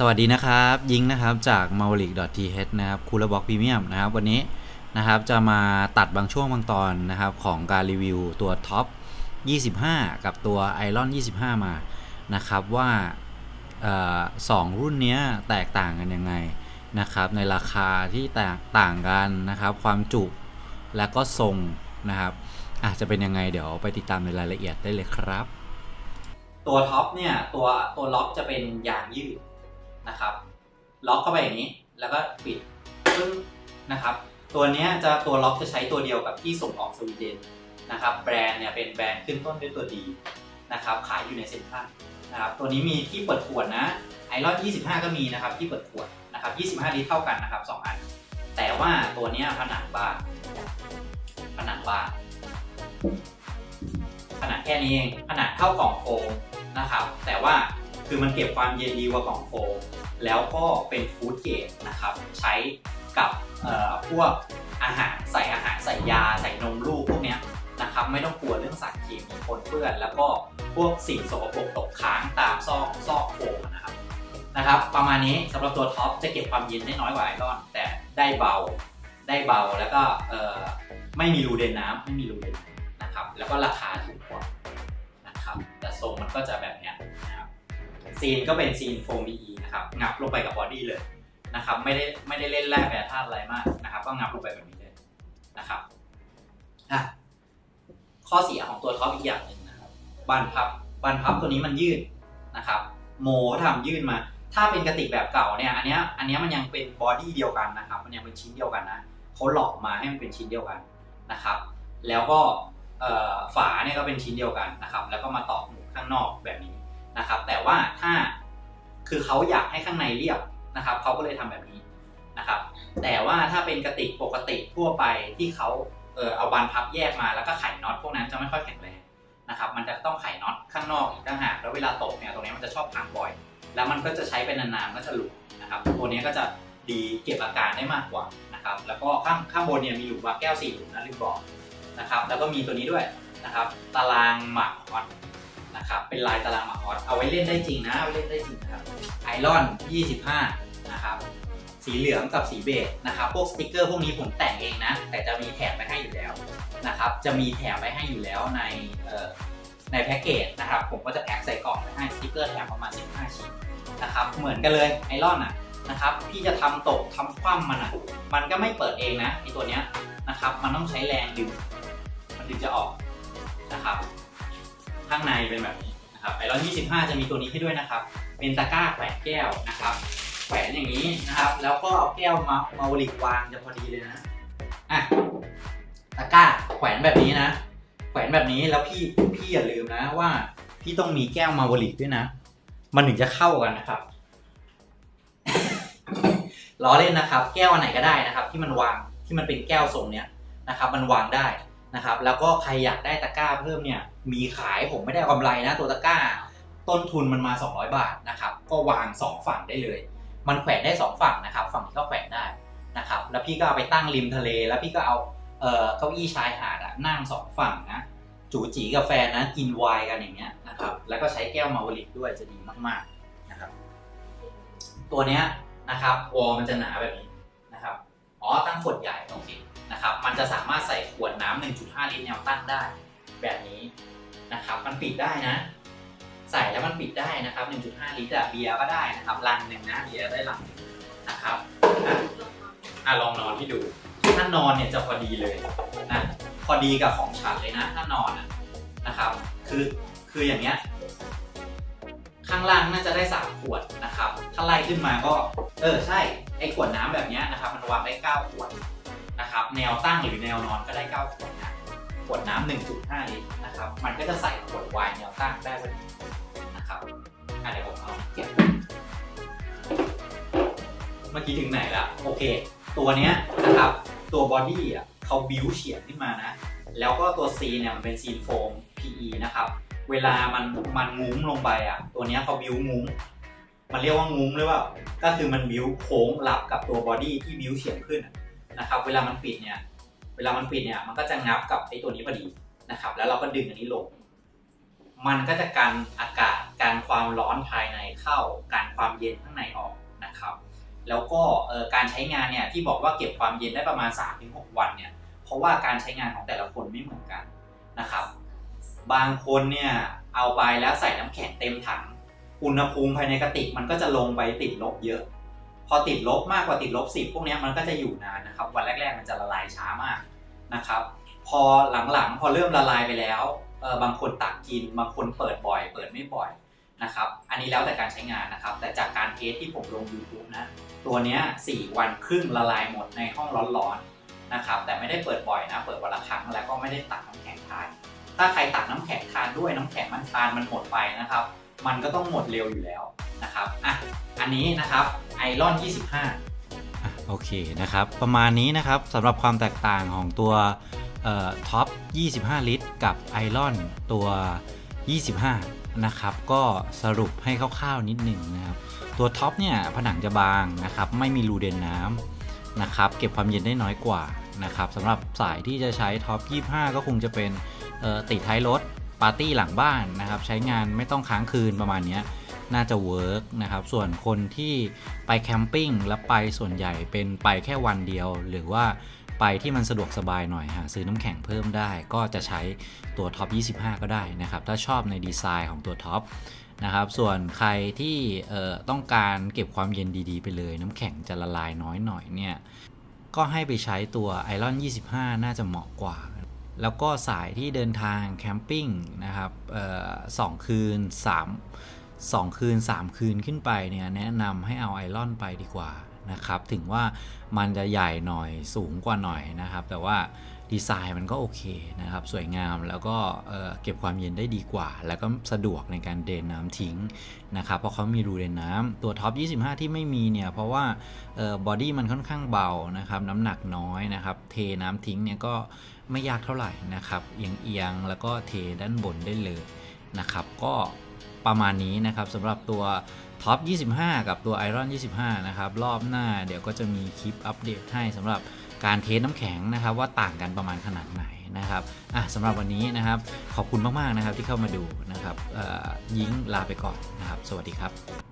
สวัสดีนะครับยิงนะครับจาก m a u l i c th นะครับคูลบ็อกพรีเมียมนะครับวันนี้นะครับจะมาตัดบางช่วงบางตอนนะครับของการรีวิวตัวท็อป 25 กับตัว Iron 25 มานะครับว่าออสองรุ่นเนี้ยแตกต่างกันยังไงนะครับในราคาที่แตกต่างกันนะครับความจุและก็ทรงนะครับอาจจะเป็นยังไงเดี๋ยวไปติดตามในรายละเอียดได้เลยครับ ตัวท็อปเนี่ยตัวตัวล็อกจะเป็นยางยืด นะครับ ล็อกเข้าไปอย่างนี้ แล้วก็ปิดปึ้งนะครับ ตัวนี้จะตัวล็อกจะใช้ตัวเดียวกับที่ส่งออกสวีเดนนะครับ แบรนด์เนี่ยเป็นแบรนด์ขึ้นต้นด้วยตัวดีนะครับ ขายอยู่ในเซ็นทรัลนะครับ ตัวนี้มีที่เปิดขวดนะไอรอน25 ก็มีนะครับที่เปิดขวดนะครับ25ลิตรเท่ากันนะครับสองอัน แต่ว่าตัวนี้ผนังบางผนังบางขนาดแค่นี้เองขนาดเท่ากล่องโฟมนะครับ แต่ว่าคือมันเก็บความเย็นดีกว่ากล่องโฟม แล้วก็เป็นฟู้ดเกรดนะครับใช้กับพวกอาหารใส่อาหารใส่ยาใส่นมลูกพวกนี้นะครับไม่ต้องกลัวเรื่องสารเคมีปนเปื้อน แล้วก็พวกสิ่งสกปรกตกค้างตามซอกซอกโฟมนะครับนะครับ ประมาณนี้สำหรับตัวท็อปจะเก็บความเย็นได้น้อยกว่าไอรอน แต่ได้เบาได้เบาแล้วก็ไม่มีรูเดนน้ำไม่มีรูเดนน้ำนะครับ แล้วก็ราคาถูกกว่านะครับแต่ทรงมันก็จะแบบเนี้ยนะครับซีนก็เป็นซีนโฟม PE นะครับงับลงไปกับบอดี้เลยนะครับไม่ได้ไม่ได้เล่นแร่แปรธาตุอะไรมากนะครับ ก็งับลงไปแบบนี้เลยนะครับอะข้อเสียของตัวท็อปอีกอย่างหนึ่งนะครับบานพับบานพับตัวนี้มันยืดนะครับ โมเขาทำยืดมา ถ้าเป็นกระติกแบบเก่าเนี่ยอันเนี้ยอันเนี้ยมันยังเป็นบอดี้เดียวกันนะครับ มันยังเป็นชิ้นเดียวกันนะเขาหลอกมาให้มันเป็นชิ้นเดียวกันนะครับ แล้วก็ฝาเนี่ยก็เป็นชิ้นเดียวกันนะครับ แล้วก็มาตอกหมุดข้างนอกแบบนี้นะครับ แต่ว่าถ้า คือเขาอยากให้ข้างในเรียบนะครับเขาก็เลยทำแบบนี้นะครับ แต่ว่าถ้าเป็นกระติกปกติทั่วไปที่เขาเออเอาบานพับแยกมาแล้วก็ไขน็อตพวกนั้นจะไม่ค่อยแข็งแรงนะครับ มันจะต้องไขน็อตข้างนอกอีกต่างหากแล้วเวลาตกเนี่ยตรงนี้มันจะชอบพังบ่อย แล้วมันก็จะใช้เป็นนานๆก็จะหลุดนะครับ ตัวนี้ก็จะดีเก็บอาการได้มากกว่านะครับ แล้วก็ข้างข้างบนเนี่ยมีหลุมวางแก้วสี่หลุมนะลืมบอกนะครับ แล้วก็มีตัวนี้ด้วยนะครับ ตารางหมากฮอต นะครับ เป็นลายตารางหมากฮอตเอาไว้เล่นได้จริงนะ เอาไว้เล่นได้จริงนะครับไอรอน 25 นะครับ สีเหลืองกับสีเบจนะครับ พวกสติกเกอร์พวกนี้ผมแต่งเองนะ แต่จะมีแถมไปให้อยู่แล้วนะครับ จะมีแถมไปให้อยู่แล้วในเอ่อในแพ็กเกจนะครับ ผมก็จะแพ็กใส่กล่องไปให้สติกเกอร์แถมประมาณ 15 ชิ้นนะครับ เหมือนกันเลยไอรอนอะนะครับ พี่จะทำตกทำคว่ำมันอะ มันก็ไม่เปิดเองนะไอตัวเนี้ยนะครับ มันต้องใช้แรงดึง มันถึงจะออกนะครับ ข้างในเป็นแบบนี้นะครับไอรอน25 จะมีตัวนี้ให้ด้วยนะครับ เป็นตะกร้าแขวนแก้วนะครับ แขวนอย่างนี้นะครับ แล้วก็เอาแก้วมามาบริกวางจะพอดีเลยนะอะตะกร้าแขวนแบบนี้นะ แขวนแบบนี้แล้วพี่พี่อย่าลืมนะว่า พี่ต้องมีแก้วมาบริกด้วยนะ มันถึงจะเข้ากันนะครับล้อเล่นนะครับ แก้วอันไหนก็ได้นะครับ ที่มันวางที่มันเป็นแก้วทรงเนี้ยนะครับ มันวางได้ นะครับแล้วก็ใครอยากได้ตะกร้าเพิ่มเนี่ยมีขายผมไม่ได้กำไรนะตัวตะกร้า ต้นทุนมันมา 200 บาทนะครับก็วาง 2 ฝั่งได้เลย มันแขวนได้ 2 ฝั่งนะครับฝั่งที่ก็แขวนได้นะครับแล้วพี่ก็เอาไปตั้งริมทะเล แล้วพี่ก็เอาเอ่อเก้าอี้ชายหาดอะนั่งสองฝั่งนะจูจีกาแฟนะกินไวน์กันอย่างเงี้ยนะครับแล้วก็ใช้แก้วมาวลิกด้วยจะดีมากๆนะครับตัวเนี้ยนะครับวอลมันจะหนาแบบนี้นะครับอ๋อตั้งขวดใหญ่ มันจะสามารถใส่ขวดน้ำ1.5 ลิตรแนวตั้งได้ แบบนี้นะครับมันปิดได้นะ ใส่แล้วมันปิดได้นะครับ 1.5 ลิตรเบียร์ก็ได้นะครับลังหนึ่งนะเบียร์ได้ลังหนึ่งนะครับอะลองนอนที่ดูถ้านอนเนี่ยจะพอดีเลยนะพอดีกับของฉันเลยนะ ถ้านอนนะครับ คือคืออย่างเงี้ยข้างล่างน่าจะได้ 3 ขวดนะครับ ถ้าไล่ขึ้นมาก็ เออใช่ ไอ้ขวดน้ำแบบเนี้ยนะครับ มันวางได้ 9 ขวด นะครับแนวตั้งหรือแนวนอนก็ได้ 9 ขวดนะขวดน้ำ1.5 ลิตรนะครับ มันก็จะใส่ขวดไวน์แนวตั้งได้พอดีนะครับอะเดี๋ยวผมเอาเก็บเมื่อกี้ถึงไหนละโอเค ตัวเนี้ยนะครับ ตัวบอดี้อะเขาบิวเฉียงขึ้นมานะ แล้วก็ตัวซีเนี่ยมันเป็นซีนโฟม PE นะครับ เวลามันมันงุ้มลงไปอะ ตัวเนี้ยเขาบิวงุ้ม มันเรียกว่างุ้มหรือเปล่า ก็คือมันบิวโค้งรับกับตัวบอดี้ที่บิวเฉียงขึ้นอะ นะครับ เวลามันปิดเนี่ย เวลามันปิดเนี่ย มันก็จะงับกับไอ้ตัวนี้พอดีนะครับ แล้วเราก็ดึงอันนี้ลง มันก็จะกันอากาศ การความร้อนภายในเข้า การความเย็นข้างในออกนะครับ แล้วก็เอ่อการใช้งานเนี่ยที่บอกว่าเก็บความเย็นได้ประมาณ 3-6 วันเนี่ย เพราะว่าการใช้งานของแต่ละคนไม่เหมือนกันนะครับ บางคนเนี่ยเอาไปแล้วใส่น้ำแข็งเต็มถัง อุณหภูมิภายในกระติกมันก็จะลงไปติดลบเยอะ พอติดลบมากกว่าติดลบ10 พวกนี้มันก็จะอยู่นานนะครับ วันแรก ๆ มันจะละลายช้ามากนะครับ พอหลังๆ พอเริ่มละลายไปแล้วบางคนตักกิน บางคนเปิดบ่อย เปิดไม่บ่อยนะครับ อันนี้แล้วแต่การใช้งานนะครับ แต่จากการเทสที่ผมลง YouTube นะ ตัวเนี้ย4วันครึ่งละลายหมดในห้องร้อนๆนะครับ แต่ไม่ได้เปิดบ่อยนะ เปิดวันละครั้งแล้วก็ไม่ได้ตักน้ำแข็งทาน ถ้าใครตักน้ำแข็งทานด้วยน้ำแข็งมันทานมันหมดไปนะครับ มันก็ต้องหมดเร็วอยู่แล้ว นะครับอะอันนี้นะครับไอรอน 25 โอเคนะครับ ประมาณนี้นะครับสำหรับความแตกต่างของตัวท็อป 25 ลิตร กับไอรอนตัว 25 นะครับ ก็สรุปให้คร่าวๆนิดหนึ่งนะครับ ตัวท็อปเนี่ยผนังจะบางนะครับ ไม่มีรูเดนน้ำนะครับ เก็บความเย็นได้น้อยกว่านะครับสำหรับสายที่จะใช้ท็อป 25 ก็คงจะเป็นติดท้ายรถปาร์ตี้หลังบ้านนะครับ ใช้งานไม่ต้องค้างคืนประมาณนี้ น่าจะเวิร์กนะครับ ส่วนคนที่ไปแคมปิ้งแล้วไปส่วนใหญ่เป็นไปแค่วันเดียว หรือว่าไปที่มันสะดวกสบายหน่อยหาซื้อน้ำแข็งเพิ่มได้ ก็จะใช้ตัวท็อป 25 ก็ได้นะครับ ถ้าชอบในดีไซน์ของตัวท็อปนะครับส่วนใครที่ต้องการเก็บความเย็นดีๆ ไปเลย น้ำแข็งจะละลายน้อยหน่อยเนี่ยก็ให้ไปใช้ตัวไอรอน25 น่าจะเหมาะกว่า แล้วก็สายที่เดินทางแคมปิ้งนะครับสองคืน 3 2 คืน 3 คืนขึ้นไปเนี่ยแนะนำให้เอาไอรอนไปดีกว่านะครับ ถึงว่ามันจะใหญ่หน่อยสูงกว่าหน่อยนะครับ แต่ว่าดีไซน์มันก็โอเคนะครับ สวยงามแล้วก็เก็บความเย็นได้ดีกว่า แล้วก็สะดวกในการเดนน้ำทิ้งนะครับเพราะเขามีรูเดนน้ำตัวท็อป 25 ที่ไม่มีเนี่ยเพราะว่าบอดี้มันค่อนข้างเบานะครับ น้ำหนักน้อยนะครับ เทน้ำทิ้งเนี่ยก็ไม่ยากเท่าไหร่นะครับเอียงๆแล้วก็เทด้านบนได้เลยนะครับ ก็ ประมาณนี้นะครับสำหรับตัวท็อป 25 กับตัว Iron 25 นะครับ รอบหน้าเดี๋ยวก็จะมีคลิปอัปเดตให้สำหรับการเทสน้ำแข็งนะครับ ว่าต่างกันประมาณขนาดไหนนะครับอะสำหรับวันนี้นะครับ ขอบคุณมาก ๆ นะครับที่เข้ามาดูนะครับยิงลาไปก่อนนะครับ สวัสดีครับ